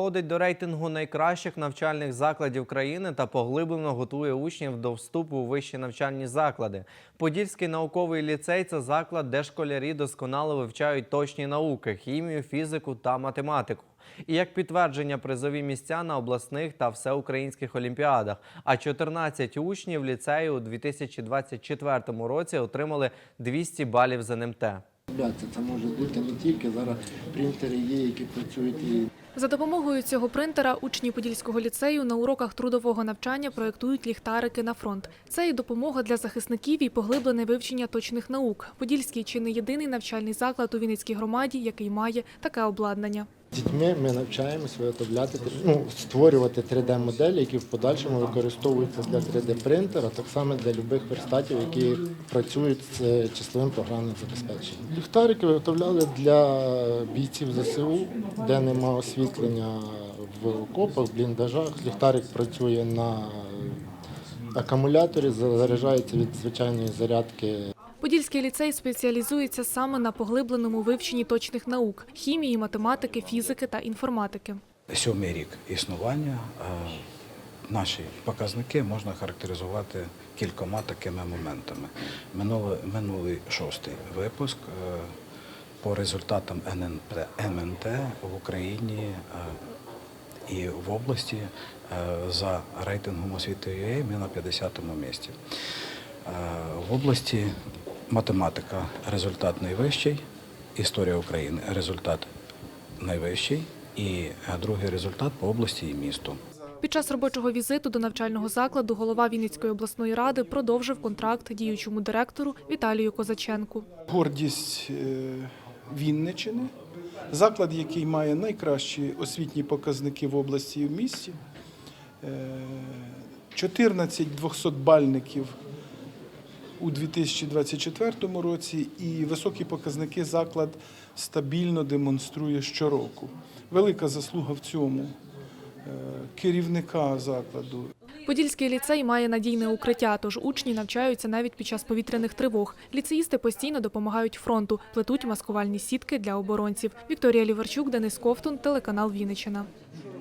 входить до рейтингу найкращих навчальних закладів країни та поглиблено готує учнів до вступу у вищі навчальні заклади. Подільський науковий ліцей це заклад, де школярі досконало вивчають точні науки хімію, фізику та математику. І як підтвердження призові місця на обласних та всеукраїнських олімпіадах. А 14 учнів ліцею у 2024 році отримали 200 балів з НМТ. Це, може бути не тільки зараз принтери є, які працюють За допомогою цього принтера учні Подільського ліцею на уроках трудового навчання проєктують ліхтарики на фронт. Це і допомога для захисників і поглиблене вивчення точних наук. Подільський чи не єдиний навчальний заклад у Вінницькій громаді, який має таке обладнання. Дітьми ми навчаємося виготовляти, ну, створювати 3D-моделі, які в подальшому використовуються для 3D-принтера, так само для будь-яких верстатів, які працюють з е, числовим програмним забезпеченням. Ліхтарики виготовляли для бійців ЗСУ, де нема освітлення в окопах, бліндажах. Ліхтарик працює на акумуляторі, заряджається від звичайної зарядки Подільський ліцей спеціалізується саме на поглибленому вивченні точних наук хімії, математики, фізики та інформатики. Сьомий рік існування е, наші показники можна характеризувати кількома такими моментами. Минулий, минулий шостий випуск е, по результатам ННП, МНТ в Україні е, і в області за рейтингом освіти ЮЕ ми на 50-му місці. В області математика результат найвищий, історія України результат найвищий і е, другий результат по області і місту. Під час робочого візиту до навчального закладу голова Вінницької обласної ради продовжив контракт діючому директору Віталію Козаченку. гордість е, Вінничини, заклад, який має найкращі освітні показники в області і в місті. Е, 14 200-бальників у 2024 році і високі показники заклад стабільно демонструє щороку. Велика заслуга в цьому е, керівника закладу Подільський ліцей має надійне укриття, тож учні навчаються навіть під час повітряних тривог. Ліцеїсти постійно допомагають фронту, плетуть маскувальні сітки для оборонців. Вікторія Ліварчук, Денис Ковтун, телеканал Вінниччина.